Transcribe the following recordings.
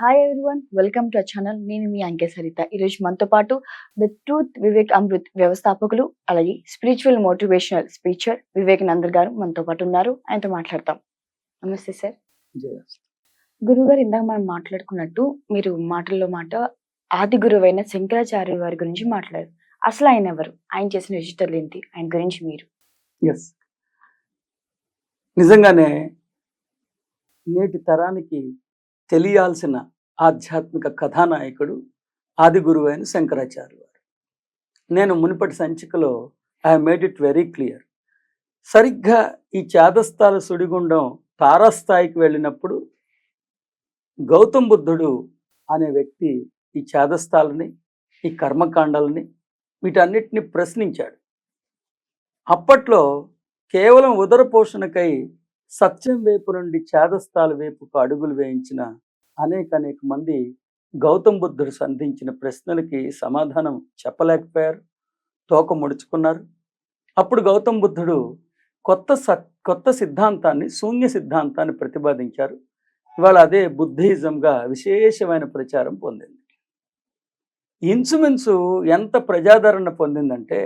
Hi everyone welcome to channel నేను మీ అంకే సరిత ఈరోజు మనతో పాటు ద ట్రూత్ వివేక్ అమృత్ వ్యవస్థాపకులు అలాగే స్పిరిచువల్ మోటివేషనల్ స్పీచర్ వివేకానందర్ గారు మనతో పాటు ఉన్నారు. ఆయనతో మాట్లాడతాం. నమస్తే సార్ గురువు గారు ఇందాక మనం మాట్లాడుకున్నట్టు మీరు మాటల్లో మాట ఆది గురువైన శంకరాచార్య వారి గురించి మాట్లాడారు. అసలు ఆయన ఎవరు? ఆయన చేసిన విజిటర్లు ఏంటి? ఆయన గురించి మీరు. ఎస్ నిజంగానే నేటి తరానికి తెలియాల్సిన ఆధ్యాత్మిక కథానాయకుడు ఆది అయిన శంకరాచార్య వారు నేను మునుపటి సంచికలో I made it very clear సరిగ్గా ఈ చేదస్థాల సుడిగుండం తారాస్థాయికి వెళ్ళినప్పుడు గౌతమ్ బుద్ధుడు అనే వ్యక్తి ఈ చేదస్థాలని ఈ కర్మకాండాలని వీటన్నిటిని ప్రశ్నించాడు. అప్పట్లో కేవలం ఉదర పోషణకై సత్యం వైపు నుండి చేదస్థాల వైపుకు అడుగులు వేయించిన అనేక అనేక మంది గౌతమ్ బుద్ధుడు సంధించిన ప్రశ్నలకి సమాధానం చెప్పలేకపోయారు తోక ముడుచుకున్నారు. అప్పుడు గౌతమ్ బుద్ధుడు కొత్త సత్ కొత్త సిద్ధాంతాన్ని శూన్య సిద్ధాంతాన్ని ప్రతిపాదించారు. ఇవాళ అదే బుద్ధిజంగా విశేషమైన ప్రచారం పొందింది. ఇంచుమించు ఎంత ప్రజాదరణ పొందిందంటే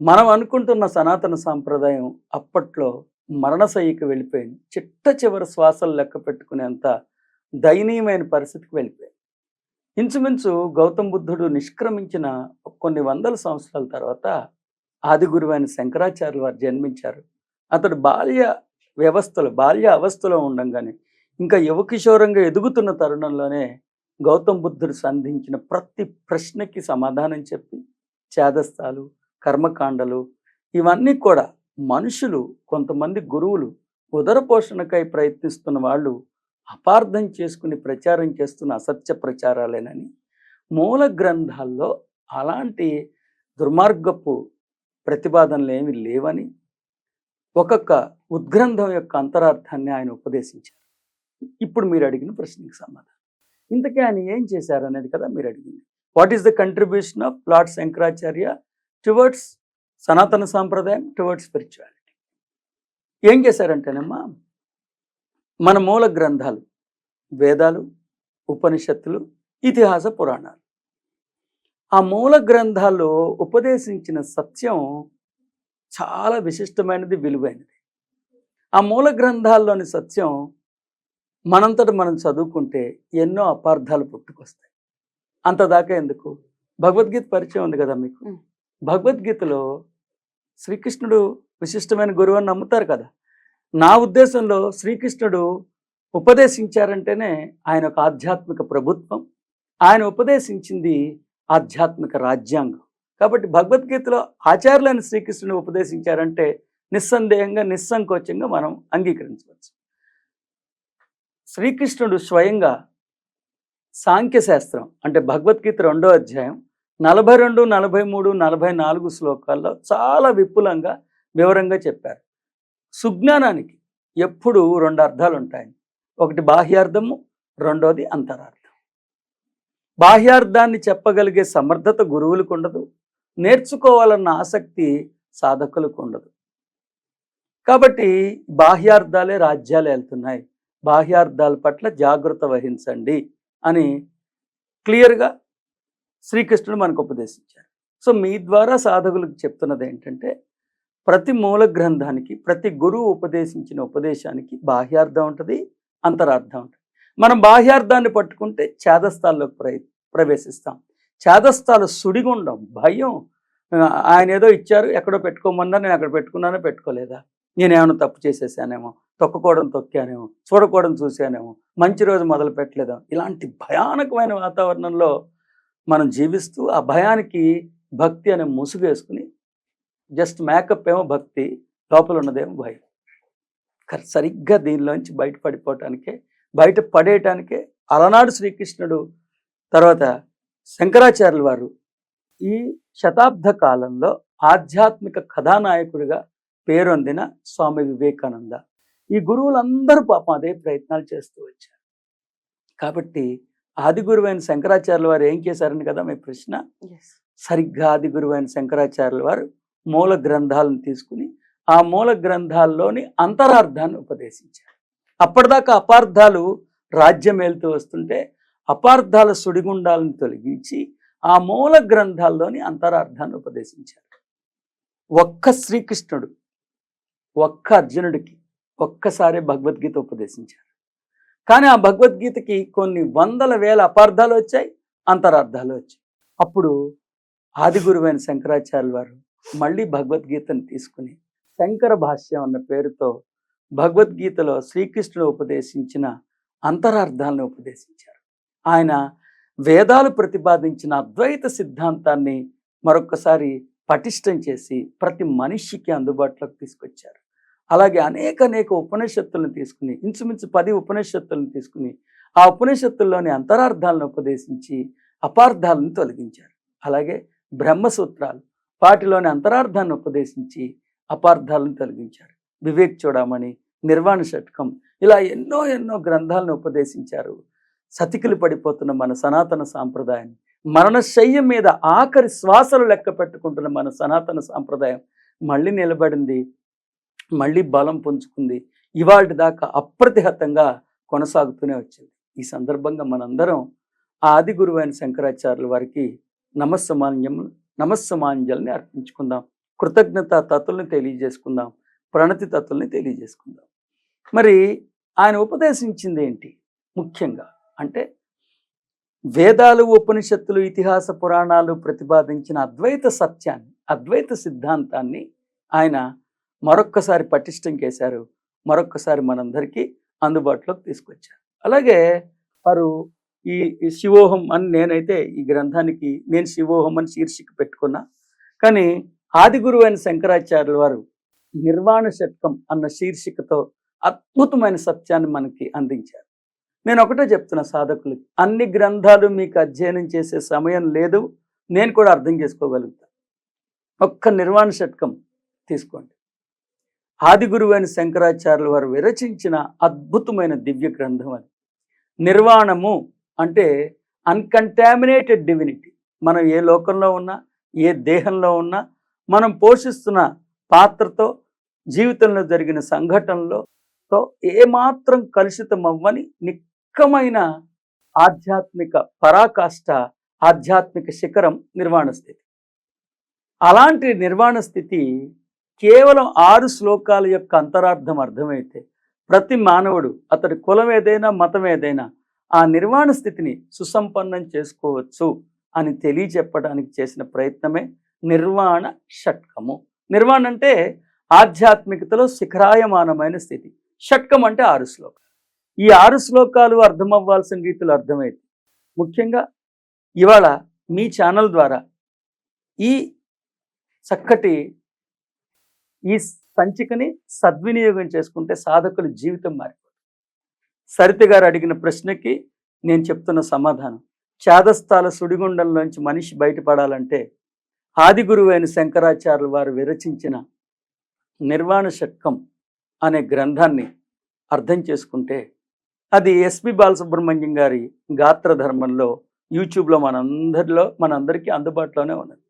మనం అనుకుంటున్న సనాతన సాంప్రదాయం అప్పట్లో మరణశయ్యకి వెళ్ళిపోయింది. చిట్ట చివరి శ్వాసలు లెక్క పెట్టుకునేంత దయనీయమైన పరిస్థితికి వెళ్ళిపోయింది. ఇంచుమించు గౌతమ్ బుద్ధుడు నిష్క్రమించిన కొన్ని వందల సంవత్సరాల తర్వాత ఆది గురువైన శంకరాచార్యులు వారు జన్మించారు. అతడు బాల్య వ్యవస్థలో బాల్య అవస్థలో ఉండంగానే ఇంకా యువకిషోరంగా ఎదుగుతున్న తరుణంలోనే గౌతమ్ బుద్ధుడు సంధించిన ప్రతి ప్రశ్నకి సమాధానం చెప్పి చేదస్థాలు కర్మకాండలు ఇవన్నీ కూడా మనుషులు కొంతమంది గురువులు ఉదర పోషణకై ప్రయత్నిస్తున్న వాళ్ళు అపార్థం చేసుకుని ప్రచారం చేస్తున్న అసత్య ప్రచారాలేనని మూల గ్రంథాల్లో అలాంటి దుర్మార్గపు ప్రతిపాదనలు ఏమి లేవని ఒక్కొక్క ఉద్గ్రంథం యొక్క అంతరార్థాన్ని ఆయన ఉపదేశించారు. ఇప్పుడు మీరు అడిగిన ప్రశ్నకి సమాధానం. ఇంతకీ ఆయన ఏం చేశారు అనేది కదా మీరు అడిగింది. What is the contribution of Lord Shankaracharya towards Sanatana సాంప్రదాయం టువర్డ్ స్పిరిచువాలిటీ ఏం చేశారంటేనమ్మా మన మూల గ్రంథాలు వేదాలు ఉపనిషత్తులు ఇతిహాస పురాణాలు. ఆ మూల గ్రంథాల్లో ఉపదేశించిన సత్యం చాలా విశిష్టమైనది విలువైనది. ఆ మూల గ్రంథాల్లోని సత్యం మనంతట మనం చదువుకుంటే ఎన్నో అపార్థాలు పుట్టుకొస్తాయి. అంతదాకా ఎందుకు? భగవద్గీత పరిచయం ఉంది కదా మీకు? భగవద్గీతలో శ్రీకృష్ణుడు విశిష్టమైన గురువు అని నమ్ముతారు కదా. నా ఉద్దేశంలో శ్రీకృష్ణుడు ఉపదేశించారంటేనే ఆయన ఒక ఆధ్యాత్మిక ప్రభుత్వం. ఆయన ఉపదేశించింది ఆధ్యాత్మిక రాజ్యాంగం. కాబట్టి భగవద్గీతలో ఆచార్యులైన శ్రీకృష్ణుడు ఉపదేశించారంటే నిస్సందేహంగా నిస్సంకోచంగా మనం అంగీకరించవచ్చు. శ్రీకృష్ణుడు స్వయంగా సాంఖ్యశాస్త్రం అంటే భగవద్గీత రెండో అధ్యాయం నలభై రెండు నలభై మూడు నలభై నాలుగు శ్లోకాల్లో చాలా విపులంగా వివరంగా చెప్పారు. సుజ్ఞానానికి ఎప్పుడు రెండు అర్థాలు ఉంటాయి ఒకటి బాహ్యార్థము రెండోది అంతరార్థం. బాహ్యార్థాన్ని చెప్పగలిగే సమర్థత గురువులకు ఉండదు నేర్చుకోవాలన్న ఆసక్తి సాధకులకు ఉండదు కాబట్టి బాహ్యార్థాలే రాజ్యాలు వెళ్తున్నాయి బాహ్యార్థాల పట్ల జాగ్రత్త వహించండి అని క్లియర్గా శ్రీకృష్ణుడు మనకు ఉపదేశించారు. సో మీ ద్వారా సాధకులకు చెప్తున్నది ఏంటంటే ప్రతి మూల గ్రంథానికి ప్రతి గురువు ఉపదేశించిన ఉపదేశానికి బాహ్యార్థం ఉంటుంది అంతరార్థం ఉంటుంది. మనం బాహ్యార్థాన్ని పట్టుకుంటే ఛేదస్థాల్లోకి ప్ర ప్రవేశిస్తాం. ఛేదస్థాలు సుడిగుండం భయం. ఆయన ఏదో ఇచ్చారు ఎక్కడో పెట్టుకోమన్నా నేను అక్కడ పెట్టుకున్నానో పెట్టుకోలేదా? నేనేమైనా తప్పు చేసేసానేమో తొక్కకోవడం తొక్కానేమో చూడకోవడం చూసానేమో మంచి రోజు మొదలు పెట్టలేదా? ఇలాంటి భయానకమైన వాతావరణంలో మనం జీవిస్తూ ఆ భయానికి భక్తి అనే ముసుగు వేసుకుని జస్ట్ మేకప్ ఏమో భక్తి లోపల ఉన్నదేమో భయం. సరిగ్గా దీనిలోంచి బయటపడిపోవటానికే బయట పడేయటానికే అలనాడు శ్రీకృష్ణుడు తర్వాత శంకరాచార్యుల వారు ఈ శతాబ్ద కాలంలో ఆధ్యాత్మిక కథానాయకుడిగా పేరొందిన స్వామి వివేకానంద. ఈ గురువులందరూ పాపం అదే ప్రయత్నాలు చేస్తూ వచ్చారు. కాబట్టి ఆది గురువైన శంకరాచార్యుల వారు ఏం చేశారని కదా మీ ప్రశ్న? సరిగ్గా ఆది గురువైన శంకరాచార్యుల వారు మూల గ్రంథాలను తీసుకుని ఆ మూల గ్రంథాల్లోని అంతరార్థాన్ని ఉపదేశించారు. అప్పటిదాకా అపార్థాలు రాజ్యం వెళ్తూ వస్తుంటే అపార్థాల సుడిగుండాలను తొలగించి ఆ మూల గ్రంథాల్లోని అంతరార్థాన్ని ఉపదేశించారు. ఒక్క శ్రీకృష్ణుడు ఒక్క అర్జునుడికి ఒక్కసారి భగవద్గీత ఉపదేశించారు. కానీ ఆ భగవద్గీతకి కొన్ని వందల వేల అపార్థాలు వచ్చాయి అంతరార్థాలు వచ్చాయి. అప్పుడు ఆది గురువైన శంకరాచార్య వారు మళ్ళీ భగవద్గీతను తీసుకుని శంకర భాష్యం అన్న పేరుతో భగవద్గీతలో శ్రీకృష్ణుడు ఉపదేశించిన అంతరార్థాలను ఉపదేశించారు. ఆయన వేదాలు ప్రతిపాదించిన అద్వైత సిద్ధాంతాన్ని మరొకసారి పటిష్టం చేసి ప్రతి మనిషికి అందుబాటులోకి తీసుకొచ్చారు. అలాగే అనేక అనేక ఉపనిషత్తులను తీసుకుని ఇంచుమించు పది ఉపనిషత్తులను తీసుకుని ఆ ఉపనిషత్తుల్లోని అంతరార్థాలను ఉపదేశించి అపార్థాలను తొలగించారు. అలాగే బ్రహ్మసూత్రాలు వాటిలోని అంతరార్థాన్ని ఉపదేశించి అపార్థాలను తొలగించారు. వివేక్ చూడమని నిర్వాణ షట్కం ఇలా ఎన్నో ఎన్నో గ్రంథాలను ఉపదేశించారు. సతికిలు పడిపోతున్న మన సనాతన సాంప్రదాయాన్ని మరణశయ్యం మీద ఆఖరి శ్వాసలు లెక్క పెట్టుకుంటున్న మన సనాతన సాంప్రదాయం మళ్ళీ నిలబడింది మళ్ళీ బలం పుంజుకుంది. ఇవాటి దాకా అప్రతిహతంగా కొనసాగుతూనే వచ్చింది. ఈ సందర్భంగా మనందరం ఆ ఆది గురువైన శంకరాచార్యుల వారికి నమస్సమాన్యం నమస్సమాంజల్ని అర్పించుకుందాం. కృతజ్ఞత తత్తుల్ని తెలియజేసుకుందాం. ప్రణతి తత్తుల్ని తెలియజేసుకుందాం. మరి ఆయన ఉపదేశించింది ఏంటి ముఖ్యంగా అంటే వేదాలు ఉపనిషత్తులు ఇతిహాస పురాణాలు ప్రతిపాదించిన అద్వైత సత్యాన్ని అద్వైత సిద్ధాంతాన్ని ఆయన మరొక్కసారి పటిష్టం చేశారు. మరొక్కసారి మనందరికీ అందుబాటులోకి తీసుకొచ్చారు. అలాగే వారు ఈ శివోహం అని నేనైతే ఈ గ్రంథానికి నేను శివోహం అని శీర్షిక పెట్టుకున్నా. కానీ ఆది అయిన శంకరాచార్యుల వారు నిర్వాణ శతకం అన్న శీర్షికతో అద్భుతమైన సత్యాన్ని మనకి అందించారు. నేను ఒకటే చెప్తున్నా సాధకులకి అన్ని గ్రంథాలు మీకు అధ్యయనం చేసే సమయం లేదు. నేను కూడా అర్థం చేసుకోగలుగుతాను ఒక్క నిర్వాణ శతకం తీసుకోండి. ఆది గురువైన శంకరాచార్యుల వారు విరచించిన అద్భుతమైన దివ్య గ్రంథం అది. నిర్వాణము అంటే అన్కంటామినేటెడ్ డివినిటీ మనం ఏ లోకంలో ఉన్నా ఏ దేహంలో ఉన్నా మనం పోషిస్తున్న పాత్రతో జీవితంలో జరిగిన సంఘటనలో తో ఏమాత్రం కలుషితం అవ్వని నిక్కమైన ఆధ్యాత్మిక పరాకాష్ట ఆధ్యాత్మిక శిఖరం నిర్వాణ స్థితి. అలాంటి నిర్వాణ స్థితి కేవలం ఆరు శ్లోకాల యొక్క అంతరార్థం అర్థమైతే ప్రతి మానవుడు అతడి కులం ఏదైనా మతం ఏదైనా ఆ నిర్వాణ స్థితిని సుసంపన్నం చేసుకోవచ్చు అని తెలియచెప్పడానికి చేసిన ప్రయత్నమే నిర్వాణ షట్కము. నిర్వాణ అంటే ఆధ్యాత్మికతలో శిఖరాయమానమైన స్థితి. షట్కం అంటే ఆరు శ్లోకం ఈ ఆరు శ్లోకాలు అర్థమవ్వాల్సిన రీతిలో అర్థమైంది ముఖ్యంగా ఇవాళ మీ ఛానల్ ద్వారా ఈ చక్కటి ఈ సంచికని సద్వినియోగం చేసుకుంటే సాధకుల జీవితం మారిపోతుంది. సరిత గారు అడిగిన ప్రశ్నకి నేను చెప్తున్న సమాధానం చాదస్తాల సుడిగుండంలోంచి మనిషి బయటపడాలంటే ఆది గురువైన శంకరాచార్యులు వారు విరచించిన నిర్వాణ షట్కం అనే గ్రంథాన్ని అర్థం చేసుకుంటే అది ఎస్పి బాలసుబ్రహ్మణ్యం గారి గాత్ర ధర్మంలో యూట్యూబ్లో మనందరిలో మనందరికీ అందుబాటులోనే ఉన్నది.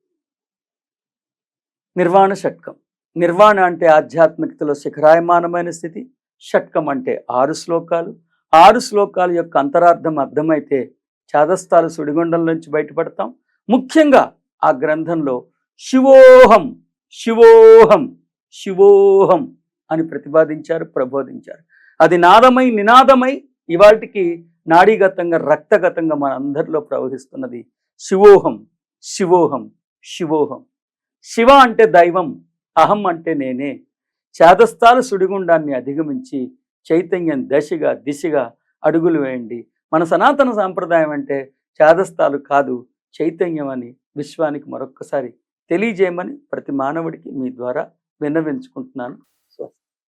నిర్వాణ షట్కం. నిర్వాణ అంటే ఆధ్యాత్మికతలో శిఖరాయమానమైన స్థితి షట్కం అంటే ఆరు శ్లోకాలు. ఆరు శ్లోకాల యొక్క అంతరార్థం అర్థమైతే చాదస్తాలు సుడిగుండం నుంచి బయటపడతాం. ముఖ్యంగా ఆ గ్రంథంలో శివోహం శివోహం శివోహం అని ప్రతిపాదించారు ప్రబోధించారు. అది నాదమై నినాదమై ఇవాటికి నాడీగతంగా రక్తగతంగా మన అందరిలో ప్రవహిస్తున్నది శివోహం శివోహం శివోహం. శివ అంటే దైవం అహం అంటే నేనే. చేదస్థాల సుడిగుండాన్ని అధిగమించి చైతన్యం దశగా దిశగా అడుగులు వేయండి. మన సనాతన సాంప్రదాయం అంటే చేదస్థాలు కాదు చైతన్యం అని విశ్వానికి మరొక్కసారి తెలియజేయమని ప్రతి మానవుడికి మీ ద్వారా విన్నవించుకుంటున్నాను.